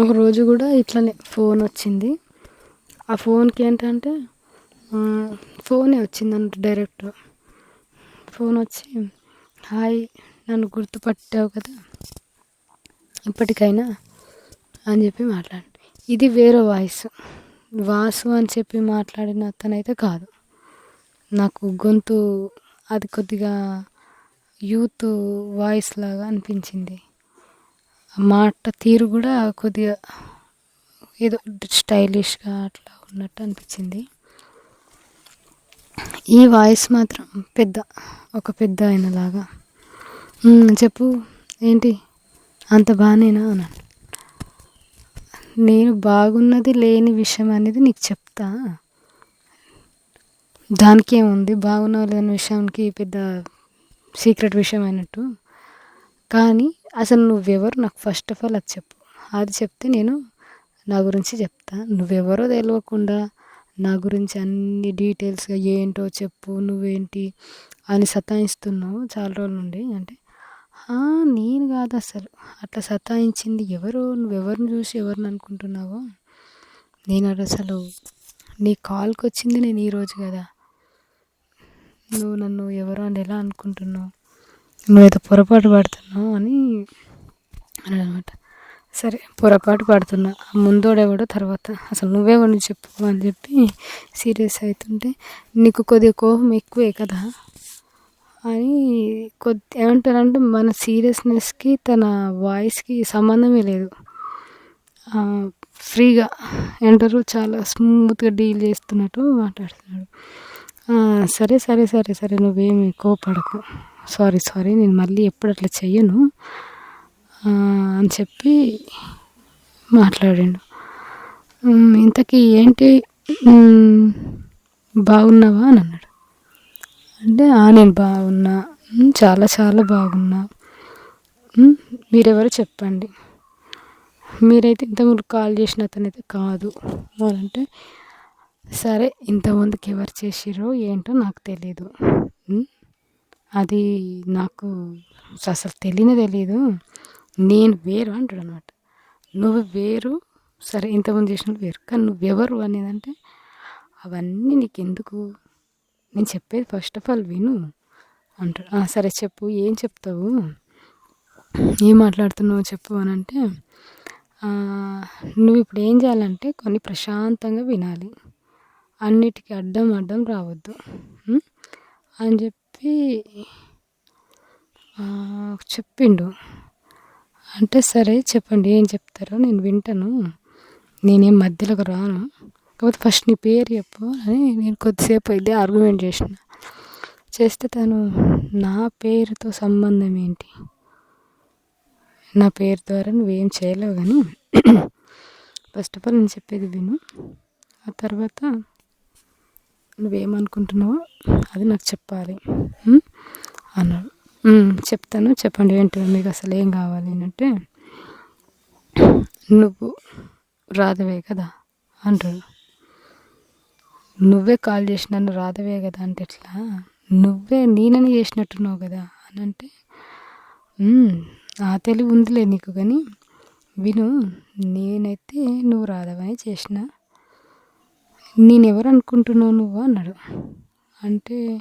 ఒకరోజు కూడా ఇట్లనే ఫోన్ వచ్చింది. ఆ ఫోన్కి ఏంటంటే ఫోనే వచ్చింది అన్నట్టు డైరెక్ట్. ఫోన్ వచ్చి హాయ్ నన్ను గుర్తుపట్టావు కదా ఇప్పటికైనా అని చెప్పి మాట్లాడి ఇది వేరే వాయిస్. వాసు అని చెప్పి మాట్లాడిన అతనైతే కాదు. నాకు గొంతు అది కొద్దిగా యూత్ వాయిస్ లాగా అనిపించింది. మాట తీరు కూడా కొద్దిగా ఏదో స్టైలిష్గా అట్లా ఉన్నట్టు అనిపించింది. ఈ వాయిస్ మాత్రం పెద్ద ఒక పెద్ద ఆయనలాగా. చెప్పు ఏంటి? అంత బాగానేనా అన్నాను నేను బాగున్నది లేని విషయం అనేది నీకు చెప్తా. దానికి ఏముంది బాగున్నా లేని విషయానికి పెద్ద సీక్రెట్ విషయం అయినట్టు. కానీ అసలు నువ్వెవరు? నాకు ఫస్ట్ ఆఫ్ ఆల్ అది చెప్పు. అది చెప్తే నేను నా గురించి చెప్తా. నువ్వెవరో తెలియకుండా నా గురించి అన్ని డీటెయిల్స్గా ఏంటో చెప్పు నువ్వేంటి అని సతాయిస్తున్నావు చాలా రోజుల నుండి. అంటే నేను కాదు అసలు. అట్లా సతాయించింది ఎవరు? నువ్వెవరిని చూసి ఎవరిని అనుకుంటున్నావో? నేను అసలు నీ కాల్కి వచ్చింది నేను ఈరోజు కదా. నువ్వు నన్ను ఎవరో అని ఎలా అనుకుంటున్నావు? నువ్వేదో పొరపాటు పడుతున్నావు అని అనమాట. సరే పొరపాటు పడుతున్నా. ముందోడెవడో తర్వాత. అసలు నువ్వెవరిని చెప్పు అని చెప్పి సీరియస్ అవుతుంటే నీకు కొద్దిగా కోపం ఎక్కువే కదా అని కొద్ది ఏమంటారంటే మన సీరియస్నెస్కి తన వాయిస్కి సంబంధమే లేదు. ఫ్రీగా ఏమంటారు చాలా స్మూత్గా డీల్ చేస్తున్నట్టు మాట్లాడుతున్నాడు. సరే సరే సరే సరే నువ్వేమి కోపడకు. సారీ సారీ నేను మళ్ళీ ఎప్పుడు అట్లా చెయ్యను. అని చెప్పి మాట్లాడాడు. ఇంతకీ ఏంటి? బాగున్నావా? అని అన్నాడు. అంటే నేను బాగున్నా. చాలా చాలా బాగున్నా. మీరెవరు చెప్పండి. మీరైతే ఇంతకుముందు కాల్ చేసిన అతనైతే కాదు. అంటే సరే ఇంతకుముందుకు ఎవరు చేసిరో ఏంటో నాకు తెలియదు అది నాకు అసలు తెలియనే తెలియదు నేను వేరు అంటాడు అనమాట నువ్వు వేరు సరే ఇంతకుముందు చేసిన వేరు. కానీ నువ్వెవరు అనేదంటే అవన్నీ నీకు ఎందుకు నేను చెప్పేది ఫస్ట్ ఆఫ్ ఆల్ విను అంటాడు. సరే చెప్పు ఏం చెప్తావు? ఏం మాట్లాడుతున్నావు చెప్పు అని అంటే నువ్వు ఇప్పుడు ఏం చేయాలంటే కొన్ని ప్రశాంతంగా వినాలి. అన్నిటికీ అడ్డం అడ్డం రావద్దు. అని చెప్పి చెప్పిండు. అంటే సరే చెప్పండి ఏం చెప్తారో నేను వింటాను. నేనేం మధ్యలోకి రాను. కాకపోతే ఫస్ట్ నీ పేరు చెప్పు అని నేను కొద్దిసేపు అయితే ఆర్గ్యుమెంట్ చేసిన. చేస్తే తను నా పేరుతో సంబంధం ఏంటి? నా పేరు ద్వారా నువ్వేం చేయలేవు కానీ ఫస్ట్ ఆఫ్ ఆల్ నేను చెప్పేది విను. ఆ తర్వాత నువ్వేమనుకుంటున్నావో అది నాకు చెప్పాలి. అన్నాడు చెప్తాను. చెప్పండి. ఏంటో? మీకు అసలు ఏం కావాలి అంటే నువ్వు రాధవే కదా? అంటాడు నువ్వే కాల్ చేసి నన్ను రాధవే కదా అంటే ఎట్లా? నువ్వే నేనని చేసినట్టున్నావు కదా? అని అంటే ఆ తెలివి ఉందిలే నీకు కానీ విను నేనైతే నువ్వు రాధవని చేసిన నేను ఎవరు అనుకుంటున్నావు నువ్వు అన్నాడు. అంటే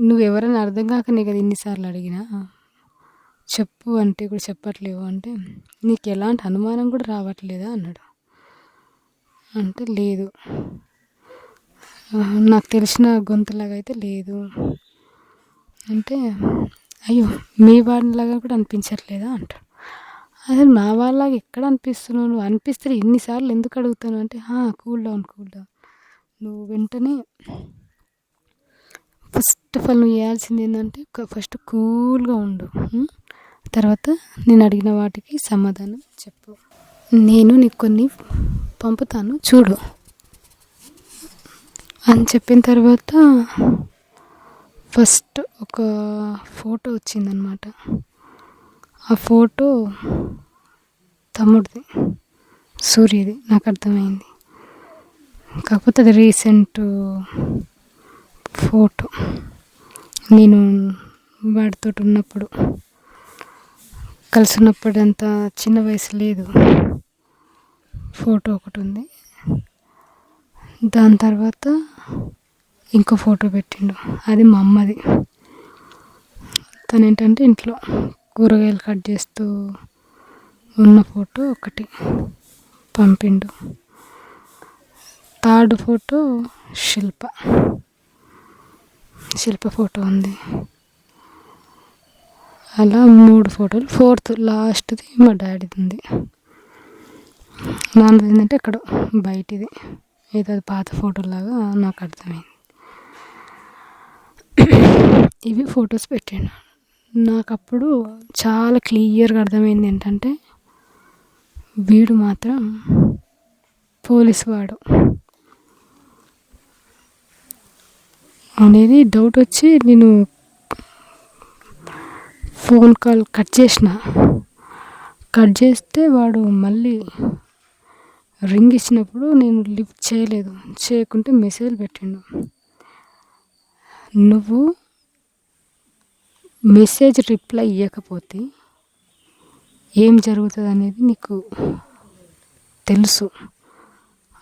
నువ్వెవరని అర్థం కాక నీ కదా ఇన్నిసార్లు అడిగినా. చెప్పు అంటే కూడా చెప్పట్లేవు అంటే నీకు ఎలాంటి అనుమానం కూడా రావట్లేదా అన్నాడు. అంటే లేదు. నాకు తెలిసిన గొంతులాగా అయితే లేదు. అంటే అయ్యో మీ వాడిలాగా కూడా అనిపించట్లేదా అంటాడు. అసలు మా వాళ్ళలాగా ఎక్కడ అనిపిస్తున్నావు? నువ్వు అనిపిస్తే ఇన్నిసార్లు ఎందుకు అడుగుతాను? అంటే కూల్ డౌన్ కూల్ డౌన్. నువ్వు వెంటనే ఫస్ట్ ఆఫ్ ఆల్ నువ్వు చేయాల్సింది ఏంటంటే ఫస్ట్ కూల్గా ఉండు. తర్వాత నేను అడిగిన వాటికి సమాధానం చెప్పు. నేను నీకు కొన్ని పంపుతాను చూడు. అని చెప్పిన తర్వాత ఫస్ట్ ఒక ఫోటో వచ్చిందనమాట. ఆ ఫోటో తమ్ముడిది సూర్యది నాకు అర్థమైంది. కాకపోతే అది రీసెంట్ ఫోటో నేను వాడితో ఉన్నప్పుడు. కలిసి ఉన్నప్పుడు అంత చిన్న వయసు లేదు. ఫోటో ఒకటి ఉంది. దాని తర్వాత ఇంకో ఫోటో పెట్టిండు. అది మా అమ్మది. తను ఏంటంటే ఇంట్లో కూరగాయలు కట్ చేస్తూ ఉన్న ఫోటో ఒకటి పంపిండు. Third photo Shilpa. Shilpa photo ఉంది. అలా మూడు ఫోటోలు. ఫోర్త్ లాస్ట్ది మా డాడీది. ఉంది నాన్నది ఏంటంటే ఇక్కడ బయటిది. ఏదో అది పాత ఫోటోలాగా నాకు అర్థమైంది. ఇవి ఫొటోస్ పెట్టాను నాకు అప్పుడు చాలా క్లియర్గా అర్థమైంది ఏంటంటే వీడు మాత్రం పోలీస్ వాడు అనేది డౌట్ వచ్చి నేను ఫోన్ కాల్ కట్ చేసిన. కట్ చేస్తే వాడు మళ్ళీ రింగ్ ఇచ్చినప్పుడు నేను లిఫ్ట్ చేయలేదు. చేయకుంటే మెసేజ్ పెట్టిండు. నువ్వు మెసేజ్ రిప్లై ఇవ్వకపోతే ఏం జరుగుతుంది అనేది నీకు తెలుసు.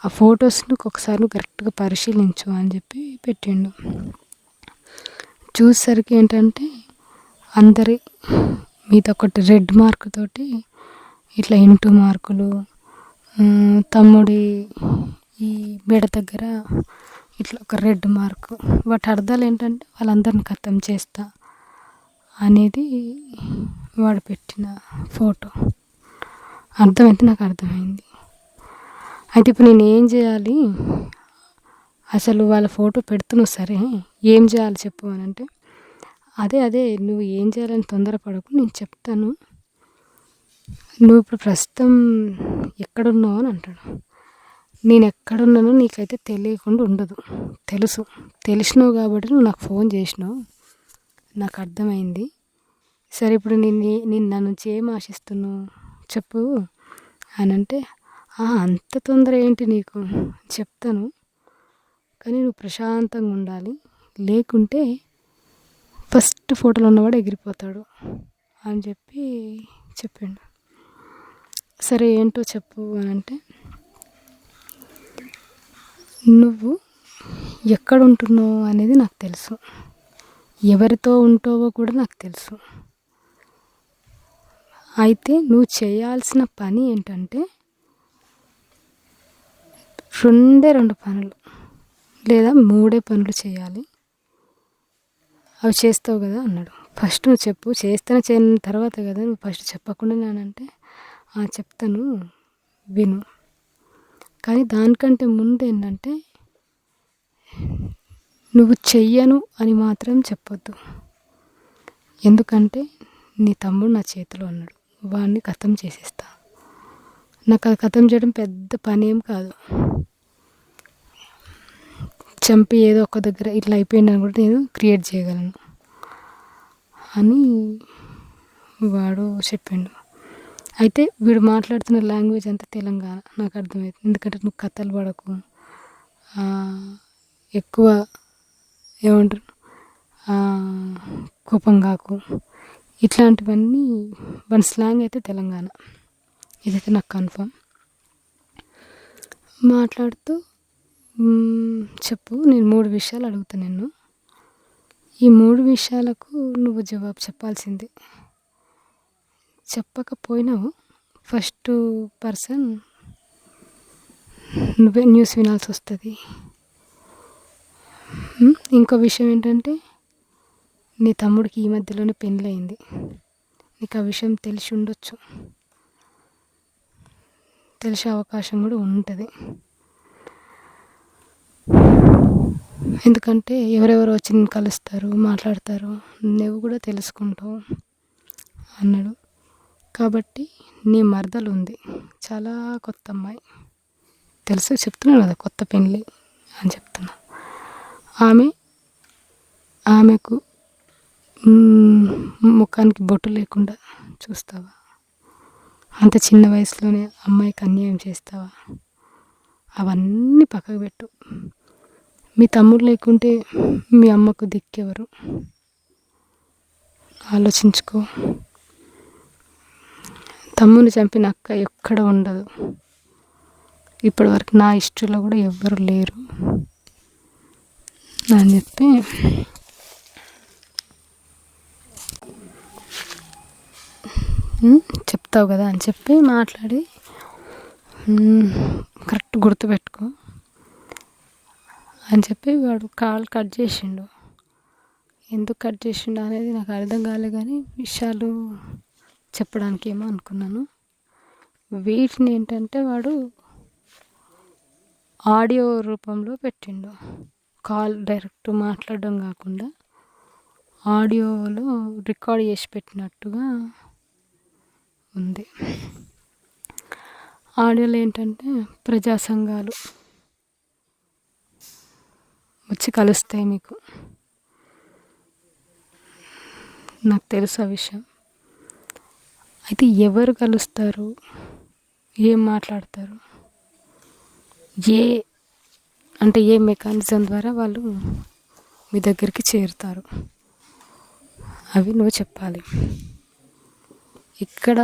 ఆ ఫొటోస్ను ఒకసారి నువ్వు కరెక్ట్గా పరిశీలించు అని చెప్పి పెట్టిండు. చూసేసరికి ఏంటంటే అందరి మీద ఒకటి రెడ్ మార్క్ తోటి ఇట్లా ఇంటూ మార్కులు తమ్ముడి ఈ మెడ దగ్గర ఇట్లా ఒక రెడ్ మార్క్. వాటి అర్థాలు ఏంటంటే వాళ్ళందరిని ఖతం చేస్తా. అనేది వాడు పెట్టిన ఫోటో. అర్థమైతే నాకు అర్థమైంది. అయితే ఇప్పుడు నేను ఏం చేయాలి? అసలు వాళ్ళ ఫోటో పెడుతున్నావు సరే ఏం చేయాలి చెప్పు అని అంటే అదే అదే నువ్వు ఏం చేయాలని తొందరపడకు నేను చెప్తాను. నువ్వు ఇప్పుడు ప్రస్తుతం ఎక్కడున్నావు అని అంటాడు. నేను ఎక్కడున్నానో నీకైతే తెలియకుండా ఉండదు. తెలుసు. తెలిసినావు కాబట్టి నువ్వు నాకు ఫోన్ చేసినావు. నాకు అర్థమైంది. సరే ఇప్పుడు నేను నేను నా నుంచి ఏం ఆశిస్తున్నావు చెప్పు అని అంటే అంత తొందర ఏంటి నీకు? చెప్తాను. కానీ నువ్వు ప్రశాంతంగా ఉండాలి. లేకుంటే ఫస్ట్ ఫోటోలో ఉన్నవాడు ఎగిరిపోతాడు అని చెప్పి చెప్పిండు. సరే ఏంటో చెప్పు అని అంటే నువ్వు ఎక్కడ ఉంటున్నావు? అనేది నాకు తెలుసు. ఎవరితో ఉంటావో కూడా నాకు తెలుసు. అయితే నువ్వు చేయాల్సిన పని ఏంటంటే రెండే రెండు పనులు లేదా మూడే పనులు చేయాలి. అవి చేస్తావు కదా అన్నాడు. ఫస్ట్ నువ్వు చెప్పు చేస్తాను చేయని తర్వాత కదా నువ్వు ఫస్ట్ చెప్పకుండా నేనంటే చెప్తాను విను. కానీ దానికంటే ముందు ఏంటంటే నువ్వు చెయ్యను అని మాత్రం చెప్పొద్దు. ఎందుకంటే నీ తమ్ముడు నా చేతిలో ఉన్నాడు. వాడిని కథం చేసేస్తా. నాకు అది కథం చేయడం పెద్ద పని ఏం కాదు. చంపి ఏదో ఒక దగ్గర ఇట్లా అయిపోయిందని కూడా నేను క్రియేట్ చేయగలను అని వాడు చెప్పిండు. అయితే వీడు మాట్లాడుతున్న లాంగ్వేజ్ అంతా తెలంగాణ. నాకు అర్థమైంది. ఎందుకంటే నువ్వు కథలు పడకు. ఎక్కువ ఏమంటారు? కోపం కాకు. ఇట్లాంటివన్నీ వన్ స్లాంగ్ అయితే తెలంగాణ. ఇదైతే నాకు కన్ఫర్మ్. మాట్లాడుతూ చెప్పు. నేను మూడు విషయాలు అడుగుతా నిన్ను. ఈ మూడు విషయాలకు నువ్వు జవాబు చెప్పాల్సిందే. చెప్పకపోయినావు. ఫస్ట్ పర్సన్ నువ్వే న్యూస్ వినాల్సి వస్తుంది. ఇంకో విషయం ఏంటంటే నీ తమ్ముడికి ఈ మధ్యలోనే పెళ్ళయింది. నీకు ఆ విషయం తెలిసి ఉండొచ్చు. తెలిసే అవకాశం కూడా ఉంటుంది. ఎందుకంటే ఎవరెవరు వచ్చి నేను కలుస్తారు మాట్లాడతారు నువ్వు కూడా తెలుసుకుంటావు అన్నాడు. కాబట్టి నీ మరదలు ఉంది. చాలా కొత్త అమ్మాయి. తెలుసు చెప్తున్నాను కదా కొత్త పెళ్ళి అని చెప్తున్నా. ఆమె ఆమెకు ముఖానికి బొట్టు లేకుండా చూస్తావా? అంత చిన్న వయసులోనే అమ్మాయికి అన్యాయం చేస్తావా? అవన్నీ పక్కకు పెట్టు. మీ తమ్ముడు లేకుంటే మీ అమ్మకు దిక్కెవరు? ఆలోచించుకో. తమ్ముని చంపిన అక్క ఎక్కడ ఉండదు. ఇప్పటివరకు నా ఇష్టలో కూడా ఎవ్వరు లేరు. అని చెప్పి చెప్తావు కదా అని చెప్పి మాట్లాడి కరెక్ట్ గుర్తుపెట్టుకో అని చెప్పి వాడు కాల్ కట్ చేసిండు. ఎందుకు కట్ చేసిండు అనేది నాకు అర్థం కాలే కానీ విషయాలు చెప్పడానికి ఏమో అనుకున్నాను. వీటిని ఏంటంటే వాడు ఆడియో రూపంలో పెట్టిండు. కాల్ డైరెక్ట్ మాట్లాడడం కాకుండా ఆడియోలో రికార్డ్ చేసి పెట్టినట్టుగా ఉంది. ఆడియోలో ఏంటంటే ప్రజా సంఘాలు వచ్చి కలుస్తాయి మీకు. నాకు తెలుసు ఆ విషయం. అయితే ఎవరు కలుస్తారు? ఏం మాట్లాడతారు? ఏ అంటే ఏ మెకానిజం ద్వారా వాళ్ళు మీ దగ్గరికి చేరుతారు? అవి నువ్వు చెప్పాలి. ఇక్కడ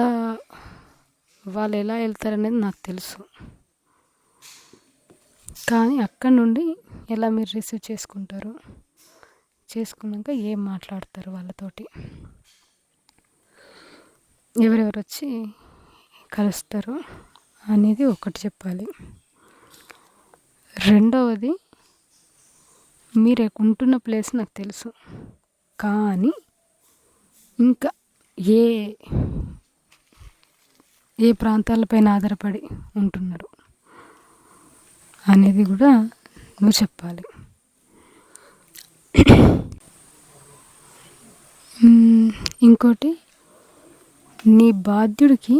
వాళ్ళు ఎలా వెళ్తారనేది నాకు తెలుసు. కానీ అక్కడ నుండి ఎలా మీరు రిసీవ్ చేసుకుంటారు? చేసుకున్నాక ఏం మాట్లాడతారు వాళ్ళతోటి? ఎవరెవరు వచ్చి కలుస్తారు అనేది ఒకటి చెప్పాలి. రెండవది మీరు ఉంటున్న ప్లేస్ నాకు తెలుసు. కానీ ఇంకా ఏ ఏ ప్రాంతాలపైన ఆధారపడి ఉంటున్నారు అనేది కూడా నువ్వు చెప్పాలి. ఇంకోటి నీ బాధ్యుడికి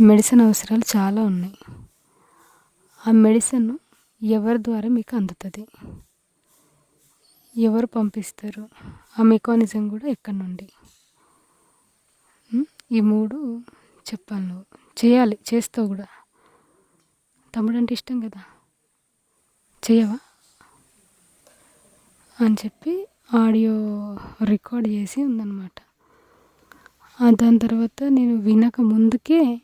మెడిసిన్ అవసరాలు చాలా ఉన్నాయి. ఆ మెడిసిన్ ఎవరి ద్వారా మీకు అందుతుంది? ఎవరు పంపిస్తారు? ఆ మెకానిజం కూడా ఎక్కడి నుండి? ఈ మూడు చెప్పాలి నువ్వు. చేయాలి చేస్తావు కూడా. తమ్ముడు అంటే ఇష్టం కదా? చేయవా? అని చెప్పి ఆడియో రికార్డ్ చేసి ఉందన్నమాట. దాని తర్వాత నేను వినక ముందుకే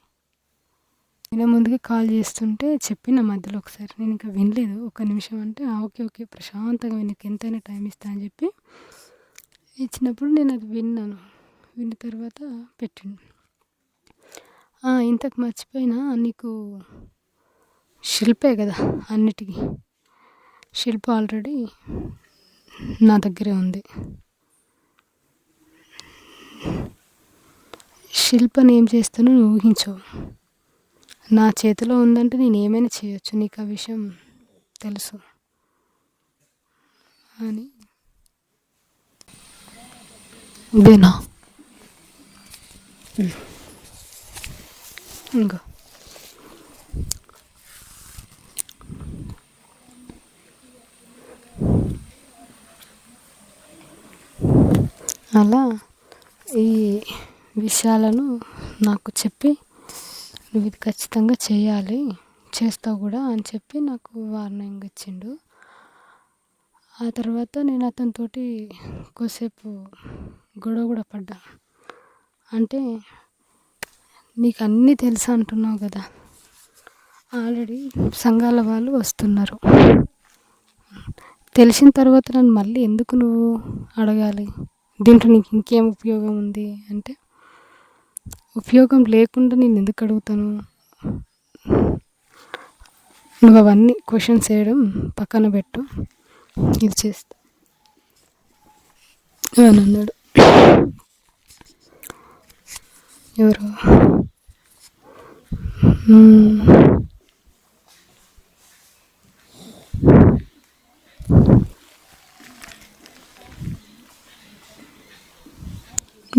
విన ముందుగా కాల్ చేస్తుంటే చెప్పిన మధ్యలో ఒకసారి నేను ఇంకా వినలేదు. ఒక నిమిషం అంటే ఓకే ఓకే ప్రశాంతంగా నీకు ఎంతైనా టైం ఇస్తా అని చెప్పి ఇచ్చినప్పుడు నేను అది విన్నాను. విన్న తర్వాత పెట్టిండు. ఇంతకు మర్చిపోయినా నీకు శిల్పే కదా అన్నిటికీ. శిల్ప ఆల్రెడీ నా దగ్గరే ఉంది. శిల్పని ఏం చేస్తానో ఊహించవు నా చేతిలో ఉందంటే నేను ఏమైనా చేయొచ్చు. నీకు ఆ విషయం తెలుసు అని. ఇదేనా ఇంకా ఇంకో అలా ఈ విషయాలను నాకు చెప్పి నువ్వు ఇది ఖచ్చితంగా చేయాలి చేస్తావు కూడా అని చెప్పి నాకు వార్నింగ్ ఇచ్చిండు. ఆ తర్వాత నేను అతనితోటి కొద్దిసేపు గొడవ కూడా పడ్డా. అంటే నీకు అన్నీ తెలుసు అంటున్నావు కదా ఆల్రెడీ సంఘాల వాళ్ళు వస్తున్నారు. తెలిసిన తర్వాత నన్ను మళ్ళీ ఎందుకు నువ్వు అడగాలి? దీంట్లో నీకు ఇంకేం ఉపయోగం ఉంది? అంటే ఉపయోగం లేకుండా నేను ఎందుకు అడుగుతాను? నువ్వు అవన్నీ క్వశ్చన్స్ వేయడం పక్కన పెట్టు. ఇది చేస్తా. అని అన్నాడు. ఎవరు?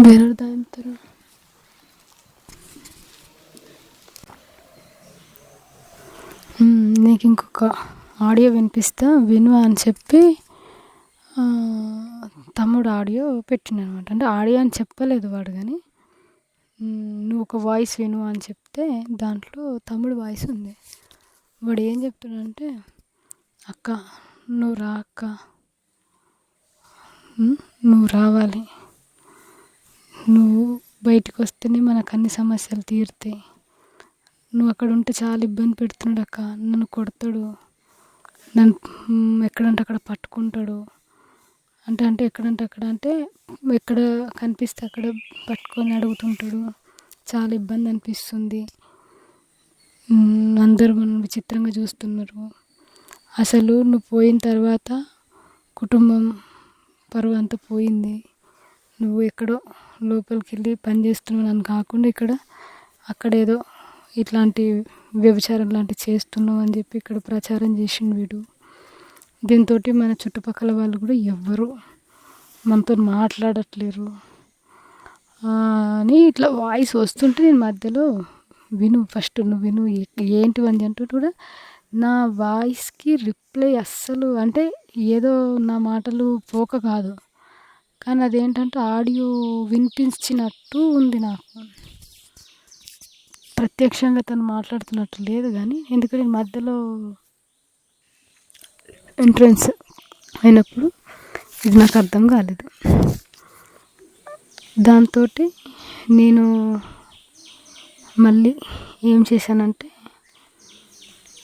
వేరే దాని తర్వాత నీకు ఇంకొక ఆడియో వినిపిస్తా విను అని చెప్పి తమ్ముడు ఆడియో పెట్టినమాట అంటే ఆడియో అని చెప్పలేదు వాడు కానీ. నువ్వు ఒక వాయిస్ విను అని చెప్తే దాంట్లో తమ్ముడు వాయిస్ ఉంది. వాడు ఏం చెప్తున్నాడంటే అక్క నువ్వు రా అక్క. నువ్వు రావాలి. నువ్వు బయటికి వస్తేనే మనకు అన్ని సమస్యలు తీరుతాయి. నువ్వు అక్కడ ఉంటే చాలా ఇబ్బంది పెడుతున్నాడు అక్క. నన్ను కొడతాడు. నన్ను ఎక్కడంటే అక్కడ పట్టుకుంటాడు. అంటే అంటే ఎక్కడంటే అక్కడ అంటే ఎక్కడ కనిపిస్తే అక్కడ పట్టుకొని అడుగుతుంటాడు. చాలా ఇబ్బంది అనిపిస్తుంది. అందరూ మనం విచిత్రంగా చూస్తున్నారు. అసలు నువ్వు పోయిన తర్వాత కుటుంబం పరువు అంతా పోయింది. నువ్వు ఎక్కడో లోపలికి వెళ్ళి పని చేస్తున్నావు అని కాకుండా ఇక్కడ అక్కడ ఏదో ఇట్లాంటి వ్యభిచారం లాంటివి చేస్తున్నావు అని చెప్పి ఇక్కడ ప్రచారం చేసిండు వీడు. దీంతో మన చుట్టుపక్కల వాళ్ళు కూడా ఎవ్వరు మనతో మాట్లాడట్లేరు. అని ఇట్లా వాయిస్ వస్తుంటే నేను మధ్యలో విను ఫస్ట్ నువ్వు విను ఏంటి అని అంటూ కూడా నా వాయిస్కి రిప్లై అస్సలు అంటే ఏదో నా మాటలు పోక కాదు. కానీ అదేంటంటే ఆడియో వినిపించినట్టు ఉంది నాకు. ప్రత్యక్షంగా తను మాట్లాడుతున్నట్టు లేదు కానీ ఎందుకంటే మధ్యలో ఎంట్రన్స్ అయినప్పుడు ఇది నాకు అర్థం కాలేదు. దాంతో నేను మళ్ళీ ఏం చేశానంటే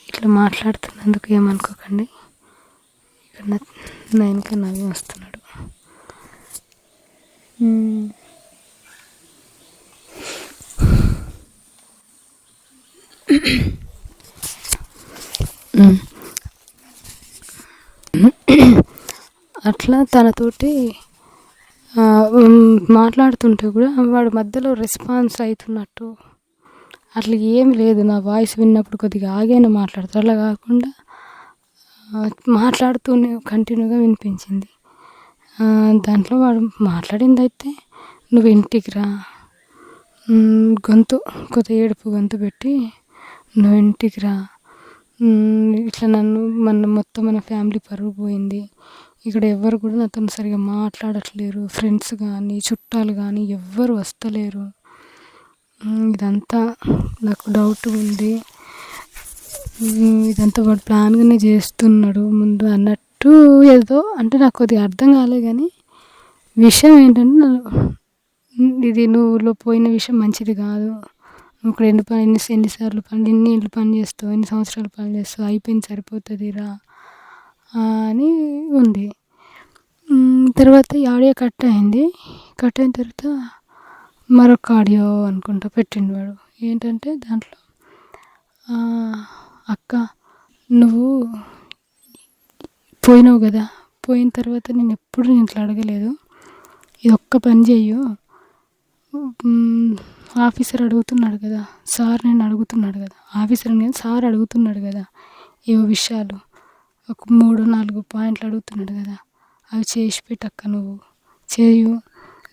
ఇట్లా మాట్లాడుతున్నందుకు ఏమనుకోకండి. ఇక్కడ నా నా వెనక నవ్వి వస్తున్నాడు. అట్లా తనతోటి మాట్లాడుతుంటే కూడా వాడు మధ్యలో రెస్పాన్స్ అవుతున్నట్టు అట్లా ఏం లేదు నా వాయిస్ విన్నప్పుడు కొద్దిగా ఆగైనా మాట్లాడతారు. అలా కాకుండా మాట్లాడుతూనే కంటిన్యూగా వినిపించింది. దాంట్లో వాడు మాట్లాడింది అయితే నువ్వు ఇంటికి రా. గొంతు కొద్ది ఏడుపు గొంతు పెట్టి నువ్వు ఇంటికి రా. ఇట్లా నన్ను మన మొత్తం మన ఫ్యామిలీ పరుగు పోయింది. ఇక్కడ ఎవ్వరు కూడా నాతో సరిగా మాట్లాడట్లేరు. ఫ్రెండ్స్ కానీ చుట్టాలు కానీ ఎవ్వరు వస్తలేరు. ఇదంతా నాకు డౌట్ ఉంది. ఇదంతా వాడు ప్లాన్గానే చేస్తున్నాడు. ముందు అన్నట్టు ఏదో అంటే నాకు కొద్దిగా అర్థం కాలే కానీ విషయం ఏంటంటే ఇది నువ్వులో పోయిన విషయం మంచిది కాదు. ఇప్పుడు ఎన్ని పని ఎన్ని ఎన్నిసార్లు పని ఎన్ని ఏళ్ళు పని చేస్తావు ఎన్ని సంవత్సరాలు పని చేస్తావు అయిపోయింది సరిపోతుంది రా. అని ఉంది. తర్వాత ఈ ఆడియో కట్ అయింది. కట్ అయిన తర్వాత మరొక ఆడియో అనుకుంటా పెట్టిండు వాడు. ఏంటంటే దాంట్లో అక్క నువ్వు పోయినావు కదా. పోయిన తర్వాత నేను ఎప్పుడు నేను ఇట్లా అడగలేదు. ఇది ఒక్క పని చెయ్యు. ఆఫీసర్ అడుగుతున్నాడు కదా. సార్ నేను అడుగుతున్నాడు కదా. ఆఫీసర్ నేను సార్ అడుగుతున్నాడు కదా. ఏవో విషయాలు. ఒక మూడు నాలుగు పాయింట్లు అడుగుతున్నాడు కదా. అవి చేసి పెట్టక్క నువ్వు. చేయు.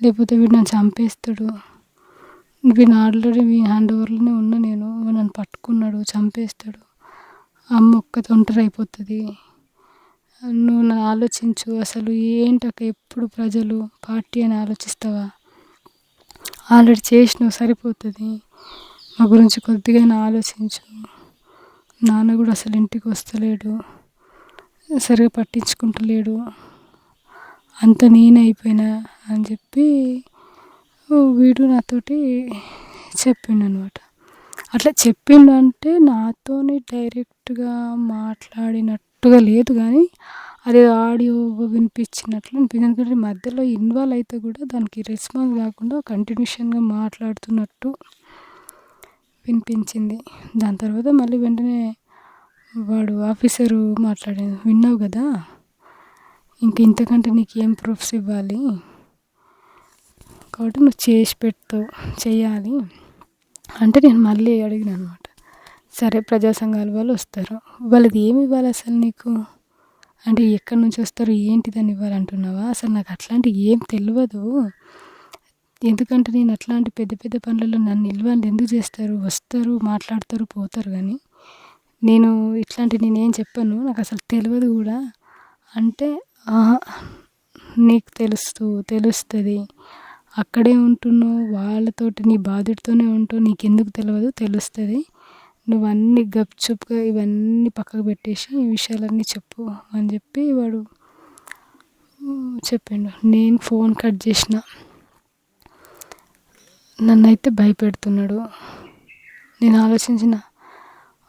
లేకపోతే వీడు నన్ను చంపేస్తాడు. వీడు ఆల్రెడీ మీ హ్యాండ్ ఓవర్లోనే ఉన్నా నేను. నన్ను పట్టుకున్నాడు చంపేస్తాడు. అమ్మ ఒక్కతో ఒంటరి అయిపోతుంది. నువ్వు నన్ను ఆలోచించు. అసలు ఏంటక్క ఎప్పుడు ప్రజలు పార్టీ అని ఆలోచిస్తావా? ఆల్రెడీ చేసినావు సరిపోతుంది. మా గురించి కొద్దిగా ఆలోచించు. నాన్న కూడా అసలు ఇంటికి వస్తలేడు. సరిగా పట్టించుకుంటలేడు. అంత నేను అయిపోయినా అని చెప్పి వీడు నాతోటి చెప్పిండు అనమాట అట్లా చెప్పిండు అంటే నాతోని డైరెక్ట్గా కరెక్ట్గా లేదు కానీ అదే ఆడియో వినిపించినట్లు అనిపించింది ఎందుకంటే మధ్యలో ఇన్వాల్వ్ అయితే కూడా దానికి రెస్పాన్స్ కాకుండా కంటిన్యూషన్గా మాట్లాడుతున్నట్టు వినిపించింది. దాని తర్వాత మళ్ళీ వెంటనే వాడు ఆఫీసరు మాట్లాడాడు విన్నావు కదా? ఇంక ఇంతకంటే నీకు ఏం ప్రూఫ్స్ ఇవ్వాలి? కాబట్టి నువ్వు చేసి పెడతావు చేయాలి అంటే నేను మళ్ళీ అడిగిన అనమాట. సరే ప్రజా సంఘాల వాళ్ళు వస్తారు. వాళ్ళది ఏమి ఇవ్వాలి అసలు నీకు? అంటే ఎక్కడి నుంచి వస్తారు? ఏంటిదని ఇవ్వాలంటున్నావా? అసలు నాకు అట్లాంటివి ఏం తెలియదు ఎందుకంటే నేను అట్లాంటి పెద్ద పెద్ద పనులలో నన్ను నిల్వలు ఎందుకు చేస్తారు? వస్తారు మాట్లాడతారు పోతారు కానీ నేను ఇట్లాంటి నేనేం చెప్పాను. నాకు అసలు తెలియదు కూడా. అంటే నీకు తెలుస్తూ తెలుస్తుంది. అక్కడే ఉంటున్నావు వాళ్ళతోటి నీ బాధ్యతతోనే ఉంటావు నీకెందుకు తెలియదు తెలుస్తుంది. నువ్వన్నీ గప్చుప్గా ఇవన్నీ పక్కకు పెట్టేసి ఈ విషయాలన్నీ చెప్పు అని చెప్పి వాడు చెప్పిండు. నేను ఫోన్ కట్ చేసిన. నన్నైతే భయపెడుతున్నాడు. నేను ఆలోచించిన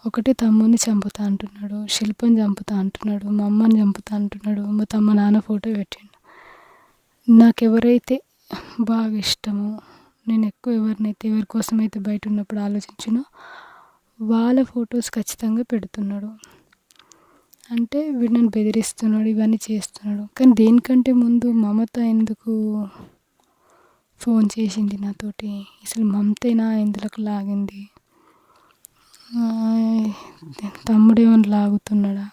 ఒకటి తమ్ముడిని చంపుతా అంటున్నాడు శిల్పని చంపుతా అంటున్నాడు మా అమ్మని చంపుతా అంటున్నాడు మా తమ్మ నాన్న ఫోటో పెట్టిండు. నాకు ఎవరైతే బాగా ఇష్టమో నేను ఎక్కువ ఎవరినైతే ఎవరి కోసం అయితే బయట ఉన్నప్పుడు ఆలోచించినో వాళ్ళ ఫొటోస్ ఖచ్చితంగా పెడుతున్నాడు. అంటే వీడు నన్ను బెదిరిస్తున్నాడు ఇవన్నీ చేస్తున్నాడు. కానీ దేనికంటే ముందు మమత ఎందుకు ఫోన్ చేసింది నాతోటి? అసలు మమతేనా? ఇందులోకి లాగింది? తమ్ముడేమని లాగుతున్నాడా?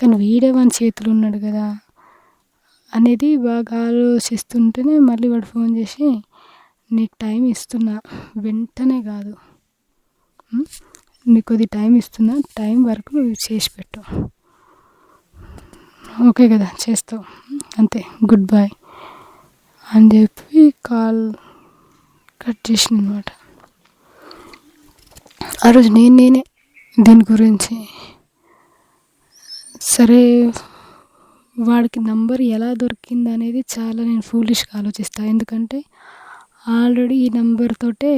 కానీ వీడే వాని చేతులు ఉన్నాడు కదా? అనేది బాగా ఆలోచిస్తుంటేనే మళ్ళీ వాడు ఫోన్ చేసి నీకు టైం ఇస్తున్నా. వెంటనే కాదు. నీకు కొద్ది టైం ఇస్తున్నా టైం వరకు నువ్వు చేసి పెట్టు. ఓకే కదా చేస్తావు. అంతే గుడ్ బాయ్ అని చెప్పి కాల్ కట్ చేసిన అనమాట ఆ రోజు నేను నేనే దీని గురించి సరే వాడికి నంబర్ ఎలా దొరికింది అనేది చాలా నేను ఫూలిష్గా ఆలోచిస్తాను ఎందుకంటే ఆల్రెడీ ఈ నెంబర్ తోటే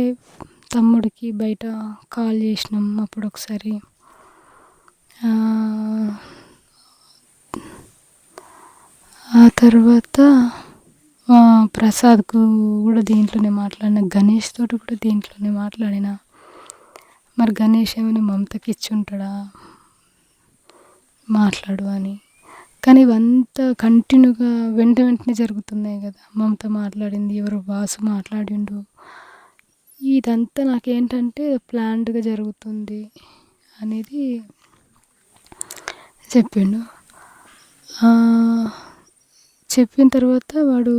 తమ్ముడికి బయట కాల్ చేసినాం అప్పుడు ఒకసారి ఆ తర్వాత ప్రసాద్కు కూడా దీంట్లోనే మాట్లాడిన గణేష్ తోటి కూడా దీంట్లోనే మాట్లాడిన. మరి గణేష్ ఏమైనా మమతకి ఇచ్చి ఉంటాడా? మాట్లాడు అని. కానీ ఇవంతా కంటిన్యూగా వెంట వెంటనే జరుగుతున్నాయి కదా. మమత మాట్లాడింది ఎవరు వాసు మాట్లాడిండు. ఇదంతా నాకేంటంటే ప్లాన్డ్గా జరుగుతుంది అనేది చెప్పిండు. చెప్పిన తర్వాత వాడు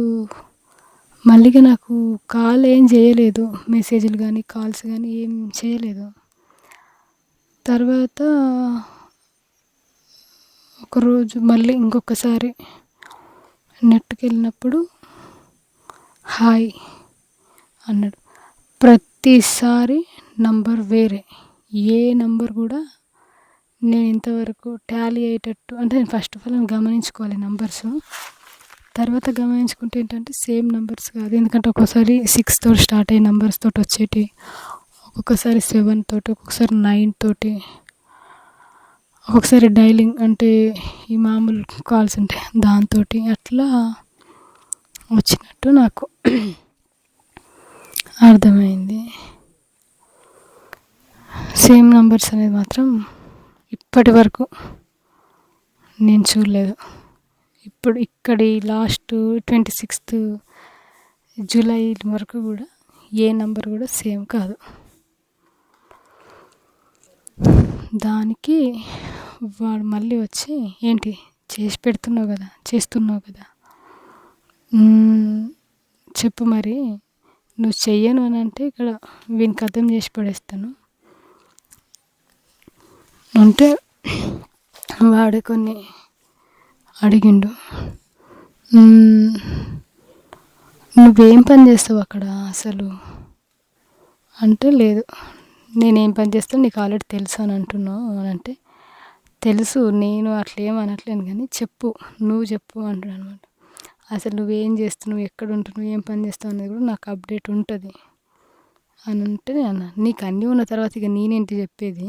మళ్ళీగా నాకు కాల్ ఏం చేయలేదు మెసేజ్లు కానీ కాల్స్ కానీ ఏం చేయలేదు. తర్వాత ఒకరోజు మళ్ళీ ఇంకొకసారి నెట్కి వెళ్ళినప్పుడు హాయ్ అన్నాడు. ప్రతిసారి నంబర్ వేరే. ఏ నంబర్ కూడా నేను ఇంతవరకు టాలీ అయ్యేటట్టు అంటే నేను ఫస్ట్ ఆఫ్ ఆల్ నేను గమనించుకోవాలి నంబర్స్. తర్వాత గమనించుకుంటే ఏంటంటే సేమ్ నెంబర్స్ కాదు. ఎందుకంటే ఒక్కోసారి సిక్స్ తోటి స్టార్ట్ అయ్యే నంబర్స్ తోటి వచ్చేటి ఒక్కొక్కసారి సెవెన్ తోటి ఒక్కొక్కసారి నైన్ తోటి ఒక్కొక్కసారి డైలింగ్ అంటే ఈ మామూలు కాల్స్ ఉంటాయి దాంతో అట్లా వచ్చినట్టు నాకు. అర్థమైంది. సేమ్ నంబర్స్ అనేది మాత్రం ఇప్పటి వరకు నేను చూడలేదు. ఇప్పుడు ఇక్కడి లాస్ట్ ట్వంటీ సిక్స్త్ జూలై వరకు కూడా ఏ నెంబర్ కూడా సేమ్ కాదు. దానికి వాడు మళ్ళీ వచ్చి ఏంటి చేసి పెడుతున్నావు కదా చేస్తున్నావు కదా? చెప్పు మరి. నువ్వు చెయ్యను అని అంటే ఇక్కడ వీనికి అర్థం చేసి పడేస్తాను. అంటే వాడు కొన్ని అడిగిండు నువ్వేం పని చేస్తావు అక్కడ అసలు? అంటే లేదు నేనేం పని చేస్తాను నీకు ఆల్రెడీ తెలుసు అని అంటున్నావు అని అంటే తెలుసు నేను అట్లా ఏం అనట్లేను కానీ చెప్పు నువ్వు చెప్పు అంటున్నాను అనమాట. అసలు నువ్వేం చేస్తున్నావు? ఎక్కడ ఉంటున్నావు ఏం పని చేస్తావు? అనేది కూడా నాకు అప్డేట్ ఉంటుంది. అని అంటే అన్న నీకు అన్నీ ఉన్న తర్వాత ఇక నేనేంటి చెప్పేది?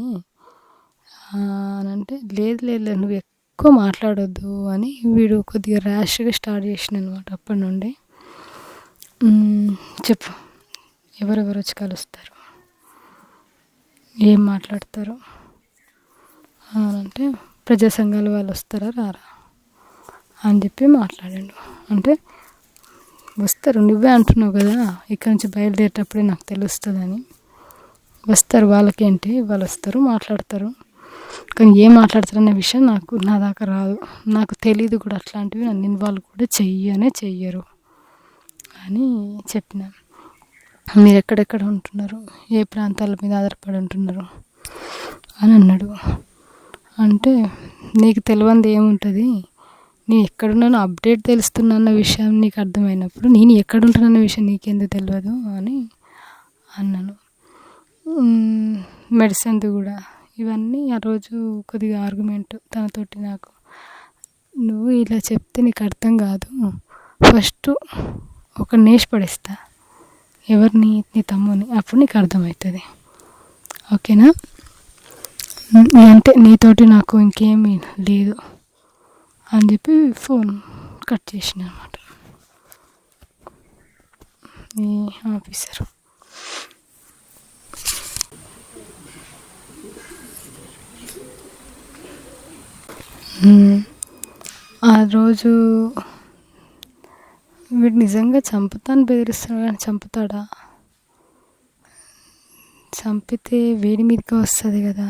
అని అంటే లేదు లేదు నువ్వు ఎక్కువ మాట్లాడొద్దు అని వీడు కొద్దిగా ర్యాష్గా స్టార్ట్ చేసిన అనమాట అప్పటి నుండి. చెప్పు. ఎవరెవరు వచ్చి కలుస్తారు? ఏం మాట్లాడతారు? అంటే ప్రజా సంఘాల వాళ్ళు వస్తారా? రారా? అని చెప్పి మాట్లాడాడు. అంటే వస్తారు నువ్వే అంటున్నావు కదా ఇక్కడ నుంచి బయలుదేరేటప్పుడే నాకు తెలుస్తుందని. వస్తారు వాళ్ళకేంటి వాళ్ళు వస్తారు మాట్లాడతారు. కానీ ఏం మాట్లాడతారనే విషయం నాకు నా దాకా రాదు. నాకు తెలియదు కూడా అట్లాంటివి నన్ను ఇన్వాల్వ్ కూడా చెయ్యనే చెయ్యరు అని చెప్పిన. మీరు ఎక్కడెక్కడ ఉంటున్నారు? ఏ ప్రాంతాల మీద ఆధారపడి ఉంటున్నారు? అని అన్నాడు. అంటే నీకు తెలియంది ఏముంటుంది? నేను ఎక్కడున్నానో అప్డేట్ తెలుస్తున్న విషయం నీకు అర్థమైనప్పుడు నేను ఎక్కడ విషయం నీకెందుకు తెలియదు అని అన్నాను. మెడిసిన్ది కూడా. ఇవన్నీ ఆ రోజు కొద్దిగా ఆర్గ్యుమెంట్ తనతోటి నాకు. నువ్వు ఇలా చెప్తే నీకు అర్థం కాదు. ఫస్ట్ ఒక నేష్ పడేస్తా. ఎవరిని? నీ తమ్ముని. అప్పుడు నీకు అర్థమవుతుంది ఓకేనా? అంటే నీతోటి నాకు ఇంకేమీ లేదు. అని చెప్పి ఫోన్ కట్ చేసిన అనమాట ఈ ఆఫీసర్. ఆ రోజు వీడు నిజంగా చంపుతాను బెదిరిస్తాడు కానీ చంపుతాడా? చంపితే వేడి మీదకి వస్తుంది కదా.